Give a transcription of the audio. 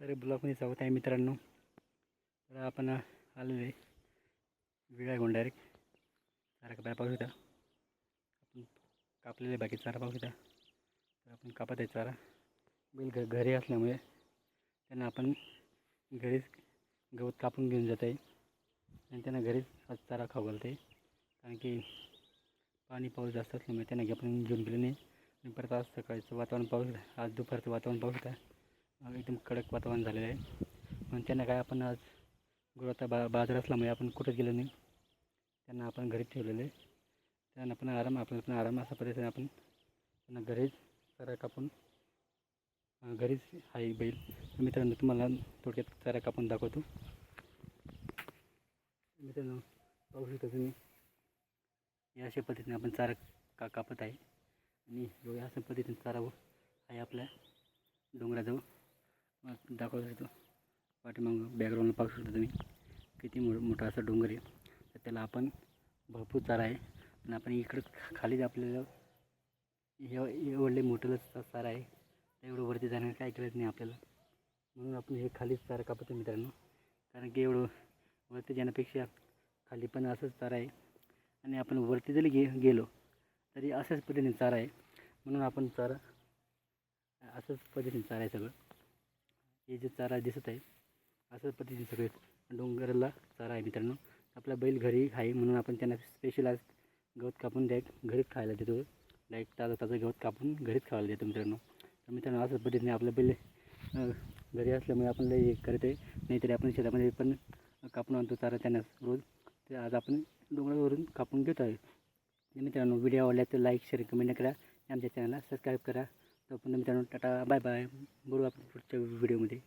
तर ब्लॉगमध्ये स्वागत आहे मित्रांनो. तर आपण आलेलो आहे विळा घेऊन डायरेक्ट चारा कापायला पाहू शकता आपण कापलेले बाकी चारा पाहू शकता तर आपण कापत आहे चारा. बैल घ घरी असल्यामुळे त्यांना आपण घरीच गवत कापून घेऊन जात आहे. आणि त्यांना घरीच आज चारा खाऊ घालते कारण की पाणी पाऊस जास्त असल्यामुळे त्यांना आपण घेऊन गेलो नाही. आणि परत आज सकाळचं वातावरण पाऊस आज दुपारचं वातावरण पाऊस होता. एकदम कडक वातावरण झालेलं आहे. म्हणून त्यांना काय आपण आज गुरुवारचा बा बाजार असल्यामुळे आपण कुठेच गेलो नाही. त्यांना आपण घरीच ठेवलेलं आहे. त्यांना पण आराम आपल्याला पण आराम असा पद्धतीने आपण त्यांना घरीच चारा कापून घरीच आहे बैल. मित्रांनो तुम्हाला थोडक्यात चारा कापून दाखवतो. मित्रांनो पाहू शकता तुम्ही या अशा पद्धतीने आपण चारा का कापत आहे. आणि एवढ्या अशा पद्धतीने चारा आहे आपल्या डोंगराजवळ दाखवू शकतो पाठीमागं बॅकग्राऊंडला पाहू शकता तुम्ही. किती मो मोठा असा डोंगर आहे. तर त्याला आपण भरपूर चारा आहे. आणि आपण इकडं खालीच आपल्याला हे एवढे मोठंच चारा आहे. एवढं वरती जाण्याची काय गरज नाही आपल्याला. म्हणून आपण हे खालीच चारा कापतो मित्रांनो. कारण की एवढं वरती जाण्यापेक्षा खाली पण असंच चारा आहे. आणि आपण वरती जरी गे गेलो तरी अशाच पद्धतीने चारा आहे. म्हणून आपण चारा असंच पद्धतीने चारा आहे सगळं. हे जे चारा दिसत आहे असं पद्धतीने सगळे डोंगराला चारा आहे मित्रांनो. आपला बैल घरी आहे म्हणून आपण त्यांना स्पेशल आज गवत कापून डायरेक्ट घरीच खायला देतो. डायरेक्ट ताजं ताजं गवत कापून घरीच खायला देतो मित्रांनो. तर मित्रांनो असं पद्धतीने आपलं बैल घरी असल्यामुळे आपण लई हे करत आहे. नाहीतरी आपण शेतामध्ये पण कापून आणतो चारा त्यांना रोज. ते आज आपण डोंगरावरून कापून घेतो आहे मित्रांनो व्हिडिओ आवडला तर लाईक शेअर कमेंट करा. आमच्या चॅनलला सबस्क्राईब करा. तर पुन्हा मित्रांनो टाटा बाय बाय. बोलू आपण पुढच्या व्हिडिओमध्ये.